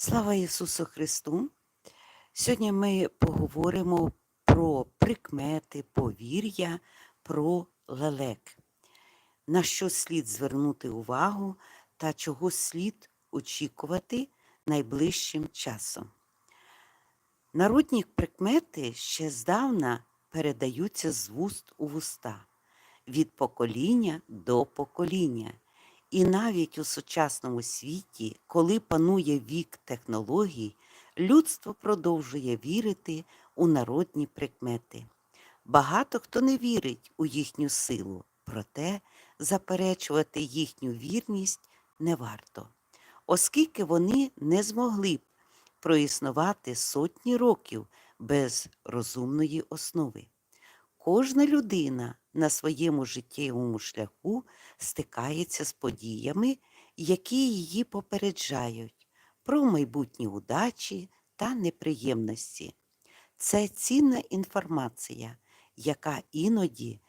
Слава Ісусу Христу! Сьогодні ми поговоримо про прикмети, повір'я, про лелек, на що слід звернути увагу та чого слід очікувати найближчим часом. Народні прикмети ще здавна передаються з вуст у вуста, від покоління до покоління. І навіть у сучасному світі, коли панує вік технологій, людство продовжує вірити у народні прикмети. Багато хто не вірить у їхню силу, проте заперечувати їхню вірність не варто, оскільки вони не змогли б проіснувати сотні років без розумної основи. Кожна людина на своєму життєвому шляху стикається з подіями, які її попереджають про майбутні удачі та неприємності. Це цінна інформація, яка іноді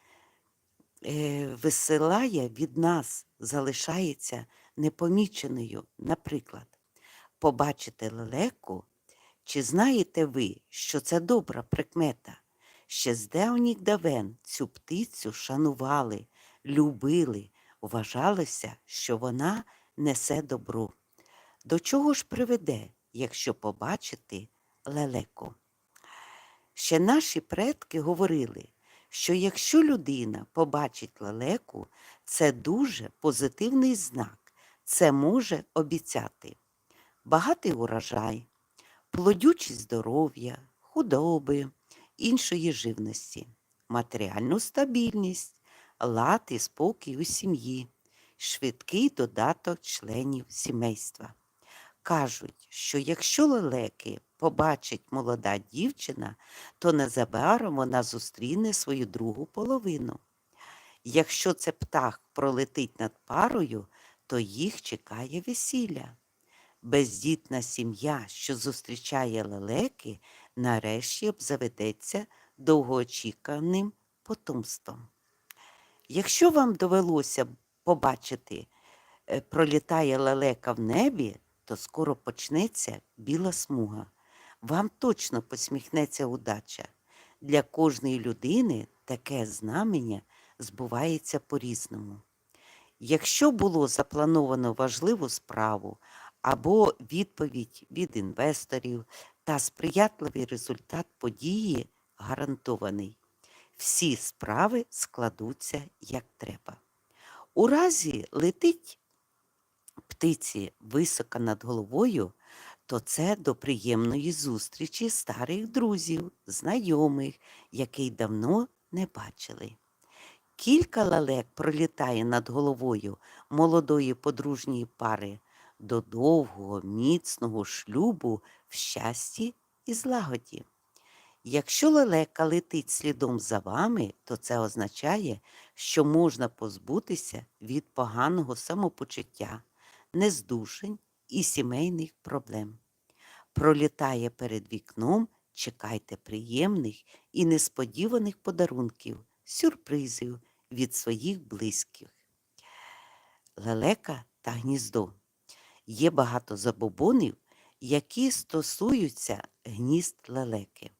е, висилає від нас, залишається непоміченою. Наприклад, побачите лелеку, чи знаєте ви, що це добра прикмета? Ще з давніх давен цю птицю шанували, любили, вважалося, що вона несе добро. До чого ж приведе, якщо побачити лелеку? Ще наші предки говорили, що якщо людина побачить лелеку, це дуже позитивний знак, це може обіцяти багатий урожай, плодючі здоров'я, худоби іншої живності, матеріальну стабільність, лад і спокій у сім'ї, швидкий додаток членів сімейства. Кажуть, що якщо лелеки побачить молода дівчина, то незабаром вона зустріне свою другу половину. Якщо це птах пролетить над парою, то їх чекає весілля. Бездітна сім'я, що зустрічає лелеки, нарешті обзаведеться довгоочіканим потомством. Якщо вам довелося побачити, е, пролітає лелека в небі, то скоро почнеться біла смуга. Вам точно посміхнеться удача. Для кожної людини таке знамення збувається по-різному. Якщо було заплановано важливу справу або відповідь від інвесторів та сприятливий результат події гарантований. Всі справи складуться як треба. У разі летить птиці високо над головою, то це до приємної зустрічі старих друзів, знайомих, яких давно не бачили. Кілька лалек пролітає над головою молодої подружньої пари до довгого, міцного шлюбу в щасті і злагоді. Якщо лелека летить слідом за вами, то це означає, що можна позбутися від поганого самопочуття, нездушень і сімейних проблем. Пролітає перед вікном, чекайте приємних і несподіваних подарунків, сюрпризів від своїх близьких. Лелека та гніздо. Є багато забобонів, які стосуються гнізд лелеки.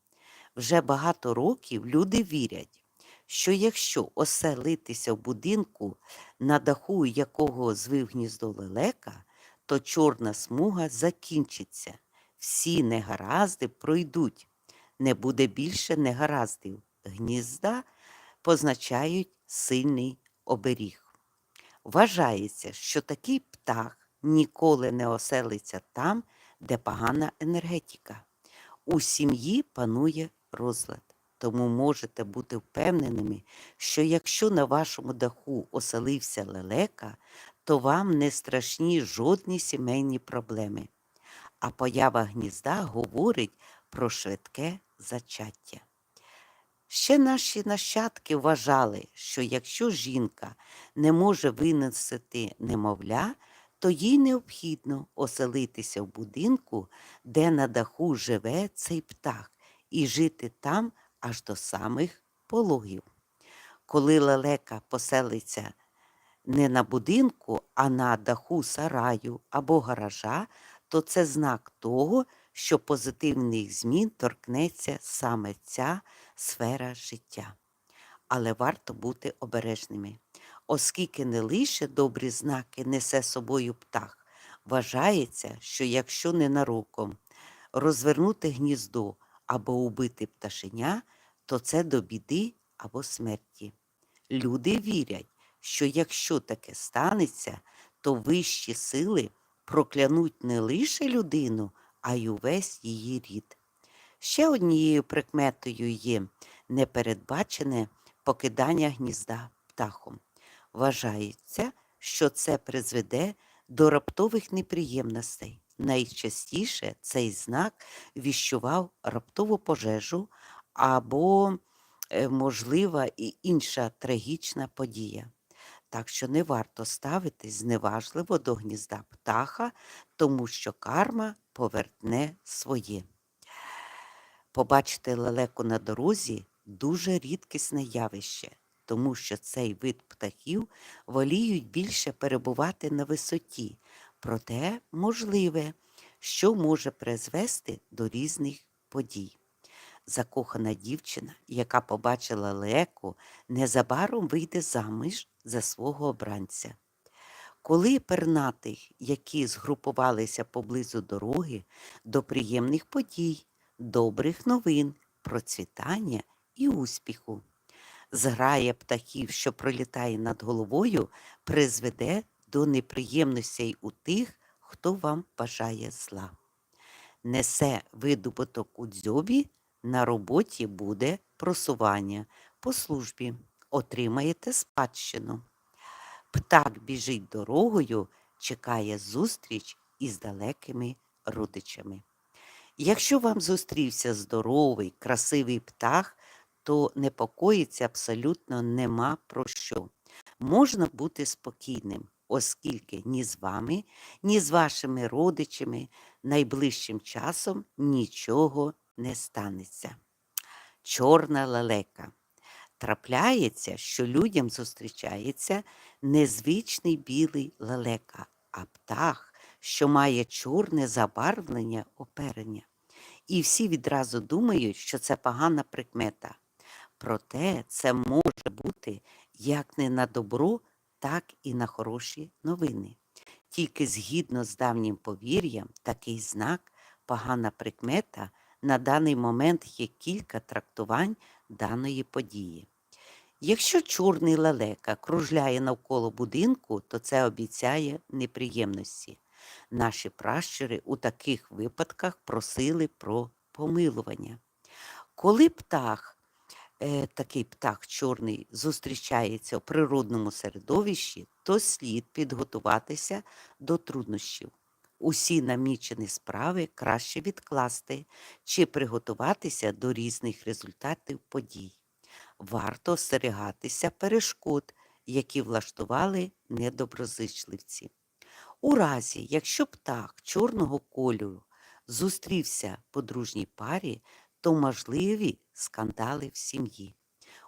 Вже багато років люди вірять, що якщо оселитися в будинку, на даху якого звив гніздо лелека, то чорна смуга закінчиться, всі негаразди пройдуть, не буде більше негараздів. Гнізда позначають сильний оберіг. Вважається, що такий птах ніколи не оселиться там, де погана енергетика. У сім'ї панує розлад. Тому можете бути впевненими, що якщо на вашому даху оселився лелека, то вам не страшні жодні сімейні проблеми. А поява гнізда говорить про швидке зачаття. Ще наші нащадки вважали, що якщо жінка не може виносити немовля, то їй необхідно оселитися в будинку, де на даху живе цей птах, і жити там аж до самих пологів. Коли лелека поселиться не на будинку, а на даху сараю або гаража, то це знак того, що позитивних змін торкнеться саме ця сфера життя. Але варто бути обережними, оскільки не лише добрі знаки несе собою птах, вважається, що якщо ненароком розвернути гніздо або убити пташеня, то це до біди або смерті. Люди вірять, що якщо таке станеться, то вищі сили проклянуть не лише людину, а й увесь її рід. Ще однією прикметою є непередбачене покидання гнізда птахом. Вважається, що це призведе до раптових неприємностей. Найчастіше цей знак віщував раптову пожежу або, е, можлива, і інша трагічна подія. Так що не варто ставитись зневажливо до гнізда птаха, тому що карма поверне своє. Побачити лелеку на дорозі дуже рідкісне явище, тому що цей вид птахів воліють більше перебувати на висоті, проте можливе, що може призвести до різних подій. Закохана дівчина, яка побачила лелеку, незабаром вийде заміж за свого обранця. Коли пернатих, які згрупувалися поблизу дороги, до приємних подій, добрих новин, процвітання і успіху. Зграя птахів, що пролітає над головою, призведе до неприємностей у тих, хто вам бажає зла. Несе видобуток у дзьобі, на роботі буде просування, по службі отримаєте спадщину. Птах біжить дорогою, чекає зустріч із далекими родичами. Якщо вам зустрівся здоровий, красивий птах, то непокоїться абсолютно нема про що. Можна бути спокійним, оскільки ні з вами, ні з вашими родичами найближчим часом нічого не станеться. Чорна лелека. Трапляється, що людям зустрічається незвичний білий лелека, а птах, що має чорне забарвлення оперення. І всі відразу думають, що це погана прикмета. Проте це може бути як не на добро, так і на хороші новини. Тільки згідно з давнім повір'ям, такий знак, погана прикмета, на даний момент є кілька трактувань даної події. Якщо чорний лелека кружляє навколо будинку, то це обіцяє неприємності. Наші пращури у таких випадках просили про помилування. Коли птах, е, такий птах чорний, зустрічається у природному середовищі, то слід підготуватися до труднощів. Усі намічені справи краще відкласти чи приготуватися до різних результатів подій. Варто остерігатися перешкод, які влаштували недоброзичливці. У разі, якщо птах чорного кольору зустрівся подружній парі, то можливі скандали в сім'ї.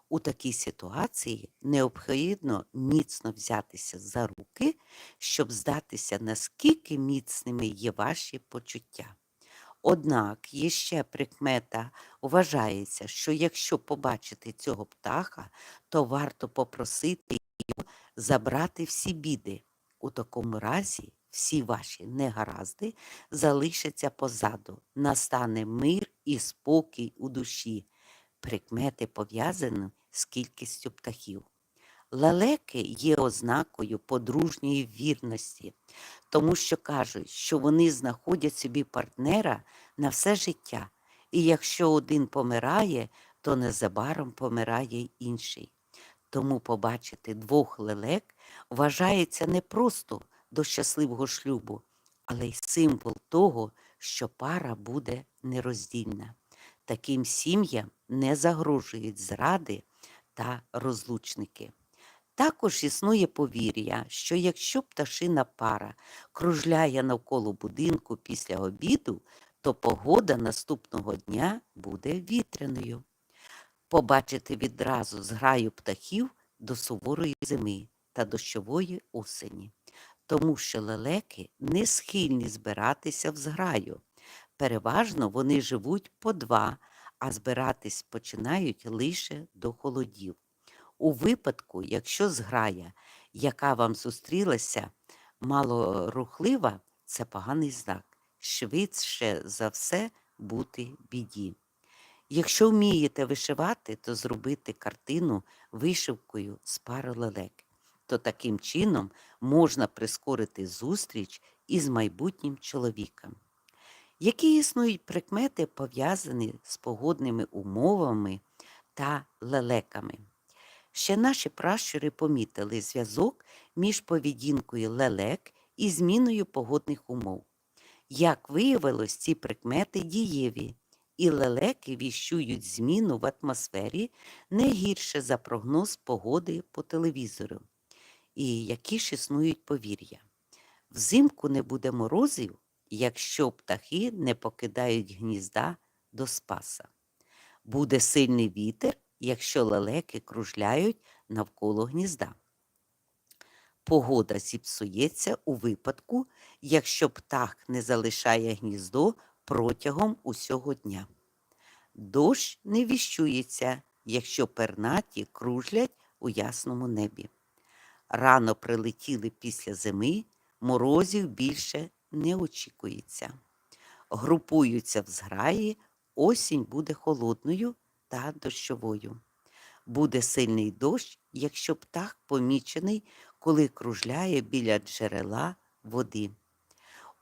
У такій ситуації необхідно міцно взятися за руки, щоб здатися, наскільки міцними є ваші почуття. Однак є ще прикмета, вважається, що якщо побачити цього птаха, то варто попросити його забрати всі біди. У такому разі всі ваші негаразди залишаться позаду, настане мир і спокій у душі, прикмети пов'язані з кількістю птахів. Лелеки є ознакою подружньої вірності, тому що кажуть, що вони знаходять собі партнера на все життя, і якщо один помирає, то незабаром помирає інший. Тому побачити двох лелек вважається не просто до щасливого шлюбу, але й символ того, що пара буде нероздільна. Таким сім'ям не загрожують зради та розлучники. Також існує повір'я, що якщо пташина пара кружляє навколо будинку після обіду, то погода наступного дня буде вітряною. Побачити відразу зграю птахів до суворої зими та дощової осені. Тому що лелеки не схильні збиратися в зграю. Переважно вони живуть по два, а збиратись починають лише до холодів. У випадку, якщо зграя, яка вам зустрілася, малорухлива, це поганий знак. Швидше за все бути біді. Якщо вмієте вишивати, то зробити картину вишивкою з пари лелек. То таким чином можна прискорити зустріч із майбутнім чоловіком. Які існують прикмети, пов'язані з погодними умовами та лелеками? Ще наші пращури помітили зв'язок між поведінкою лелек і зміною погодних умов. Як виявилось, ці прикмети дієві, і лелеки віщують зміну в атмосфері не гірше за прогноз погоди по телевізору. І які ж існують повір'я. Взимку не буде морозів, якщо птахи не покидають гнізда до спаса. Буде сильний вітер, якщо лелеки кружляють навколо гнізда. Погода зіпсується у випадку, якщо птах не залишає гніздо протягом усього дня. Дощ не віщується, якщо пернаті кружлять у ясному небі. Рано прилетіли після зими, морозів більше не очікується. Групуються в зграї, осінь буде холодною та дощовою. Буде сильний дощ, якщо птах помічений, коли кружляє біля джерела води.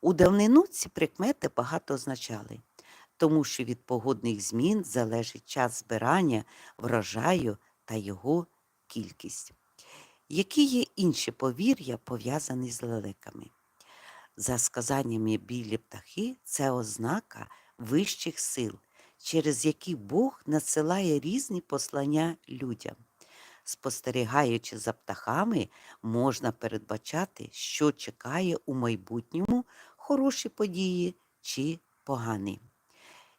У давнину ці прикмети багато означали, тому що від погодних змін залежить час збирання, врожаю та його кількість. Які є інші повір'я, пов'язані з лелеками? За сказаннями білі птахи, це ознака вищих сил, через які Бог надсилає різні послання людям. Спостерігаючи за птахами, можна передбачати, що чекає у майбутньому хороші події чи погані.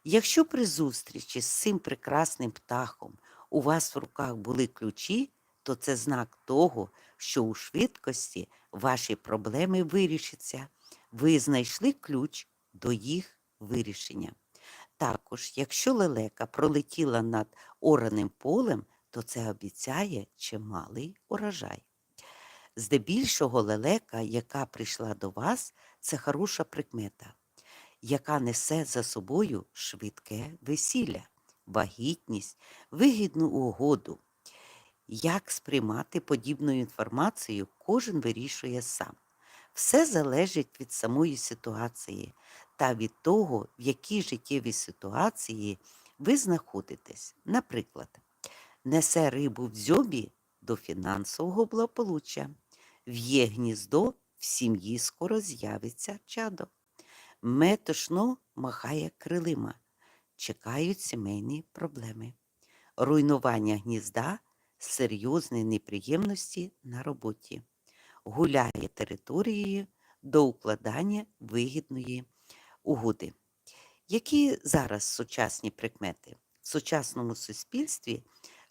Якщо при зустрічі з цим прекрасним птахом у вас в руках були ключі, то це знак того, що у швидкості ваші проблеми вирішаться. Ви знайшли ключ до їх вирішення. Також, якщо лелека пролетіла над ораним полем, то це обіцяє чималий урожай. Здебільшого лелека, яка прийшла до вас, це хороша прикмета, яка несе за собою швидке весілля, вагітність, вигідну угоду. Як сприймати подібну інформацію, кожен вирішує сам. Все залежить від самої ситуації та від того, в якій життєвій ситуації ви знаходитесь. Наприклад, несе рибу в дзьобі до фінансового благополуччя, в'є гніздо в сім'ї скоро з'явиться чадо. Метошно махає крилима, чекають сімейні проблеми. Руйнування гнізда серйозні неприємності на роботі, гуляє територією до укладання вигідної угоди. Які зараз сучасні прикмети? В сучасному суспільстві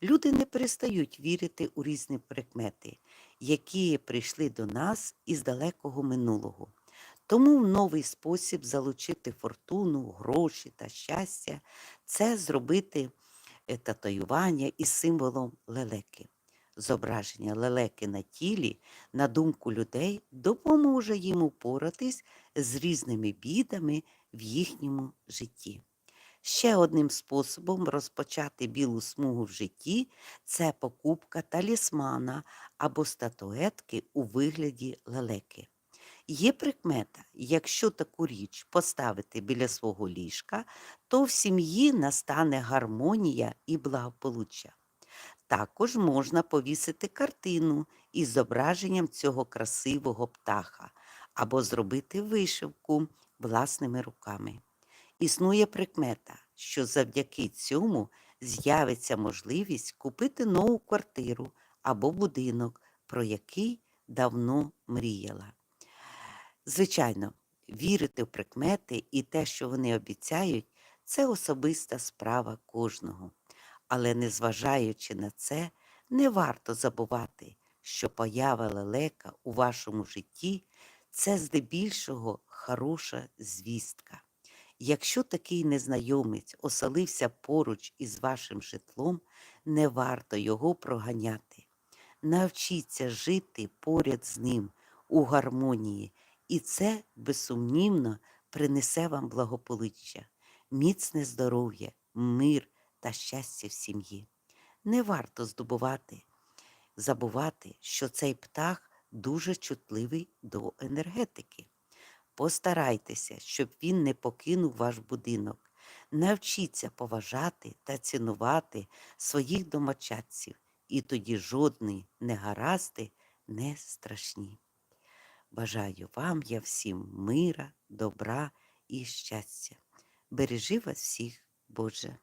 люди не перестають вірити у різні прикмети, які прийшли до нас із далекого минулого. Тому новий спосіб залучити фортуну, гроші та щастя це зробити татуювання із символом лелеки. Зображення лелеки на тілі, на думку людей, допоможе їм упоратись з різними бідами в їхньому житті. Ще одним способом розпочати білу смугу в житті це покупка талісмана або статуетки у вигляді лелеки. Є прикмета, якщо таку річ поставити біля свого ліжка, то в сім'ї настане гармонія і благополуччя. Також можна повісити картину із зображенням цього красивого птаха або зробити вишивку власними руками. Існує прикмета, що завдяки цьому з'явиться можливість купити нову квартиру або будинок, про який давно мріяла. Звичайно, вірити в прикмети і те, що вони обіцяють, це особиста справа кожного. Але незважаючи на це, не варто забувати, що поява лелека у вашому житті це здебільшого хороша звістка. Якщо такий незнайомець оселився поруч із вашим житлом, не варто його проганяти. Навчіться жити поряд з ним у гармонії, і це, безсумнівно, принесе вам благополуччя, міцне здоров'я, мир та щастя в сім'ї. Не варто здобувати, забувати, що цей птах дуже чутливий до енергетики. Постарайтеся, щоб він не покинув ваш будинок. Навчіться поважати та цінувати своїх домочадців, і тоді жодні негаразди не страшні. Бажаю вам я всім мира, добра і щастя. Бережи вас всіх, Боже.